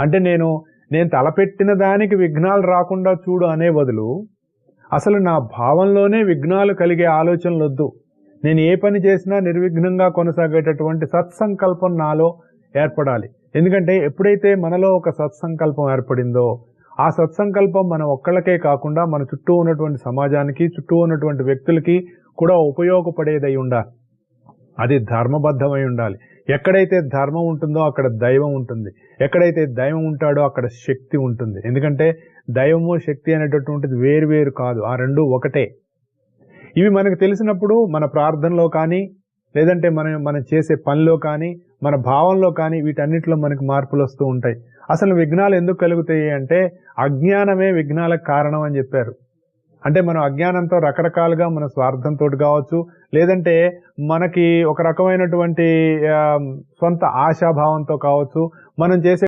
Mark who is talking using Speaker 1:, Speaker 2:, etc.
Speaker 1: అంటే నేను నేను తలపెట్టిన దానికి విఘ్నాలు రాకుండా చూడు అనే బదులు అసలు నా భావంలోనే విఘ్నాలు కలిగే ఆలోచనలు వద్దు. నేను ఏ పని చేసినా నిర్విఘ్నంగా కొనసాగేటటువంటి సత్సంకల్పం నాలో ఏర్పడాలి. ఎందుకంటే ఎప్పుడైతే మనలో ఒక సత్సంకల్పం ఏర్పడిందో ఆ సత్సంకల్పం మన ఒక్కళ్ళకే కాకుండా మన చుట్టూ ఉన్నటువంటి సమాజానికి చుట్టూ ఉన్నటువంటి వ్యక్తులకి కూడా ఉపయోగపడేదై ఉండాలి. అది ధర్మబద్ధమై ఉండాలి. ఎక్కడైతే ధర్మం ఉంటుందో అక్కడ దైవం ఉంటుంది. ఎక్కడైతే దైవం ఉంటాడో అక్కడ శక్తి ఉంటుంది. ఎందుకంటే దైవము శక్తి అనేటటువంటిది వేరు వేరు కాదు. ఆ రెండు ఒకటే. ఇవి మనకు తెలిసినప్పుడు మన ప్రార్థనలో కానీ లేదంటే మనం మనం చేసే పనిలో కానీ మన భావంలో కానీ వీటన్నిటిలో మనకు మార్పులు వస్తూ ఉంటాయి. అసలు విఘ్నాలు ఎందుకు కలుగుతాయి అంటే అజ్ఞానమే విఘ్నాలకు కారణం అని చెప్పారు. అంటే మనం అజ్ఞానంతో రకరకాలుగా మన స్వార్థంతో కావచ్చు లేదంటే మనకి ఒక రకమైనటువంటి ఆ, సొంత ఆశాభావంతో కావచ్చు మనం చేసే